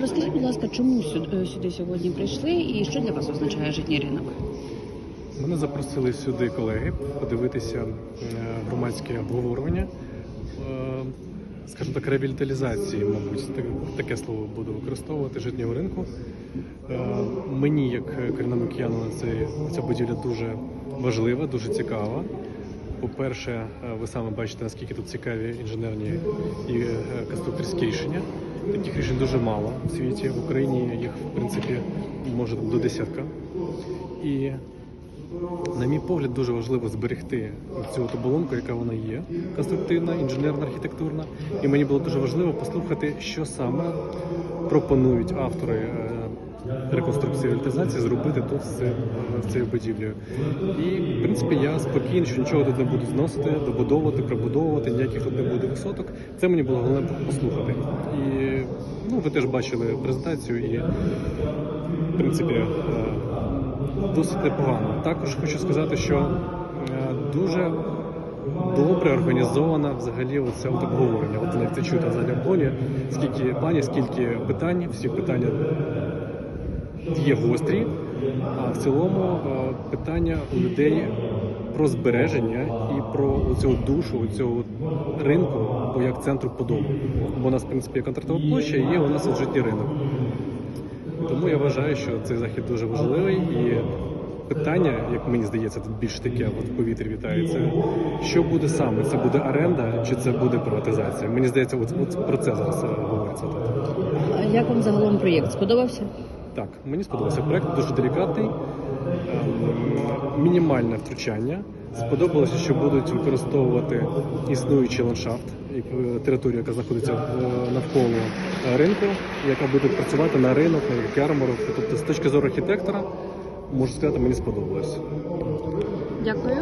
Розкажіть, будь ласка, чому сюди, сюди сьогодні прийшли і що для вас означає житній ринок? Мене запросили сюди колеги подивитися е, громадське обговорення, е, скажімо так, реабіліталізації, мабуть, таке слово буду використовувати житнього ринку. Е, Мені, як кияну, ця будівля дуже важлива, дуже цікава. По-перше, е, ви саме бачите, наскільки тут цікаві інженерні і е, конструкторські рішення. Таких рішень дуже мало в світі. В Україні їх, в принципі, може до десятка. І на мій погляд, дуже важливо зберегти цю оболонку, яка вона є, конструктивна, інженерна, архітектурна. І мені було дуже важливо послухати, що саме пропонують автори е, реконструкції і реалізації зробити тут з е, в цій будівлі. І в принципі я спокійний, що нічого тут не буду зносити, добудовувати, прибудовувати, ніяких тут не буде висоток. Це мені було головне послухати. І ну, ви теж бачили презентацію і в принципі. е, досить непогано. Також хочу сказати, що е, дуже добре організована взагалі от обговорення. От як це чути в задньому полі, скільки пані, скільки питань, всі питання є гострі, а в цілому е, питання у людей про збереження і про цю душу цього ринку, бо як центру подобу. Бо у нас, в принципі, є контрактова площа і є у нас от житній ринок. Тому я вважаю, що цей захід дуже важливий і питання, як мені здається, тут більш таке от повітрі вітається. Що буде саме? Це буде оренда чи це буде приватизація? Мені здається, от, от про це зараз е, говориться тут. Як вам загалом проєкт? Сподобався? Так, мені сподобався проект, дуже делікатний, ем, мінімальне втручання. Сподобалося, що будуть використовувати існуючий ландшафт, е, територію, яка знаходиться навколо е, ринку, яка буде працювати на ринок, на ярмарок. Тобто, з точки зору архітектора, можу сказати, мені сподобалось. Дякую.